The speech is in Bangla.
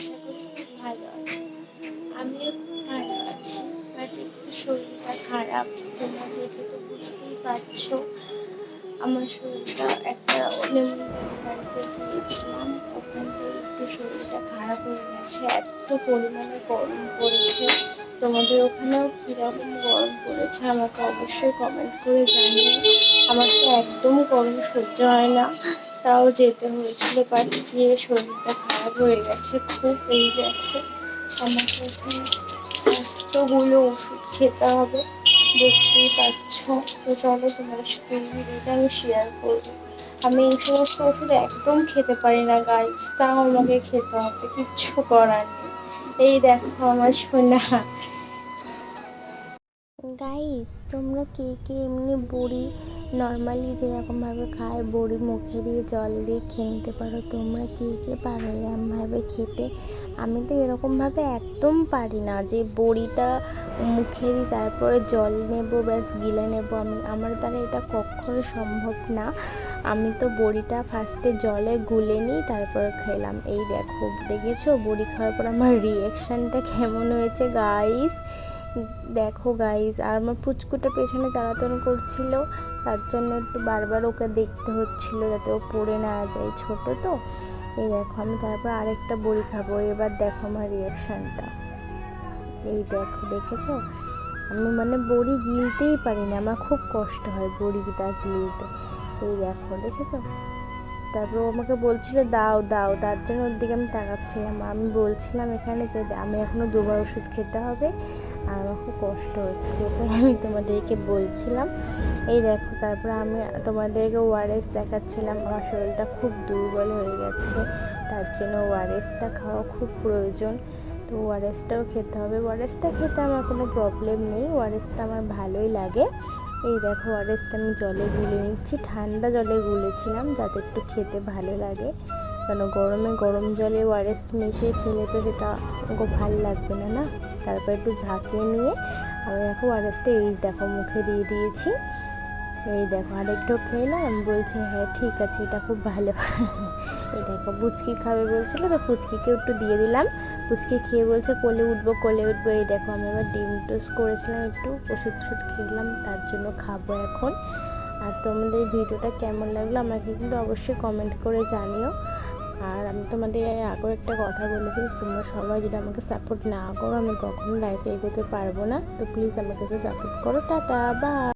আশা করি ভালো আছে। আমিও ভালো আছি। বাট একটু শরীরটা খারাপ। তোমরা দেখে তো বুঝতেই পারছ। আমার শরীরটা একটা বাড়িতে গিয়েছিলাম ওখান থেকে একটু শরীরটা খারাপ হয়ে গেছে। এত পরিমাণে গরম পড়েছে। তোমাদের ওখানেও কীরকম গরম পড়েছে আমাকে অবশ্যই কমেন্ট করে জানিও। আমার তো একদম গরম সহ্য হয় না। তাও যেতে হয়েছিল বাট গিয়ে শরীরটা খারাপ হয়ে গেছে, খুব এই দেখো আমাকে এতগুলো ওষুধ খেতে হবে, দেখতেই পাচ্ছ। তো চলো তোমার সাথে ভিডিওটা আমি শেয়ার করব। আমি এই সমস্ত ওষুধ একদম খেতে পারি না গাইজ তাও আমাকে খেতে হবে, কিচ্ছু করার নেই। এই দেখো আমার সোনা। গাইস তোমরা কে কে এমনি বড়ি নর্মালি যেরকমভাবে খায়, বড়ি মুখে দিয়ে জল দিয়ে খেয়ে নিতে পারো, তোমরা কে কে পারো এরকমভাবে খেতে? আমি তো এরকমভাবে একদম পারি না যে বড়িটা মুখে দিই তারপরে জল নেব, ব্যাস গিলে নেব আমি। আমার দ্বারা এটা কখনো সম্ভব না। আমি তো বড়িটা ফার্স্টে জলে গুলে নিই তারপরে খেলাম। এই দেখো, দেখেছ? বড়ি খাওয়ার পর আমার রিয়াকশানটা কেমন হয়েছে গাইস দেখো গাইস আর আমার পুচকুটা পেছনে জ্বালাতন করছিল, তার জন্য একটু বারবার ওকে দেখতে হচ্ছিল যাতে ও পড়ে না যায়। ছোট তো? এই দেখো, আমি তারপর আরেকটা বড়ি খাব। এবার দেখো আমার রিয়াকশানটা এই দেখো, দেখেছ? আমি মানে বড়ি গিলতেই পারি না আমার খুব কষ্ট হয় বড়িটা গিলতে। এই দেখো, দেখেছ? তারপর ও আমাকে বলছিল, দাও দাও। তার জন্য ওর দিকে আমি তাকাচ্ছিলাম। আমি বলছিলাম এখানে যে, আমি এখনও দুবার ওষুধ খেতে হবে। আর আমার খুব কষ্ট হচ্ছে ওটাই আমি তোমাদেরকে বলছিলাম। এই দেখো, তারপর আমি তোমাদেরকে ওআরএস দেখাচ্ছিলাম। আমার শরীরটা খুব দুর্বল হয়ে গেছে, তার জন্য ওআরএসটা খাওয়া খুব প্রয়োজন। তো ওআরএসটাও খেতে হবে। ওআরএসটা খেতে আমার কোনো প্রবলেম নেই ওআরএসটা আমার ভালোই লাগে। এই দেখো ওআরএসটা আমি জলে গুলে নিচ্ছি। ঠান্ডা জলে গুলেছিলাম, যাতে একটু খেতে ভালো লাগে। কেন? গরমে গরম জলে ওআরএস মিশিয়ে খেলে তো সেটা ভালো লাগবে না না? তারপর একটু ঝাঁকিয়ে নিয়ে আমি দেখো ওআরএসটা এই দেখো, মুখে দিয়ে দিয়েছি। এই দেখো, আরেকটু আমি বলছি হ্যাঁ ঠিক আছে, এটা খুব ভালো। এই দেখো, পুচকি খাবে বলছিল, তো পুচকিকে একটু দিয়ে দিলাম। পুচকি খেয়ে বলছে, কোলে উঠবো কোলে উঠবো। এই দেখো, আমি আবার ডিম টোস্ট করেছিলাম একটু, ওষুধ টষুধ খেলাম, তার জন্য খাব এখন। আর তোমাদের ভিডিওটা কেমন লাগল আমাকে কিন্তু অবশ্যই কমেন্ট করে জানিও। আর আমি তোমাদের আগেও একটা কথা বলেছি তোমরা সবাই যদি আমাকে সাপোর্ট না করো, আমি কখনো লাইফে এগোতে পারব না। তো প্লিজ আমাকে সাপোর্ট করো। টাটা বা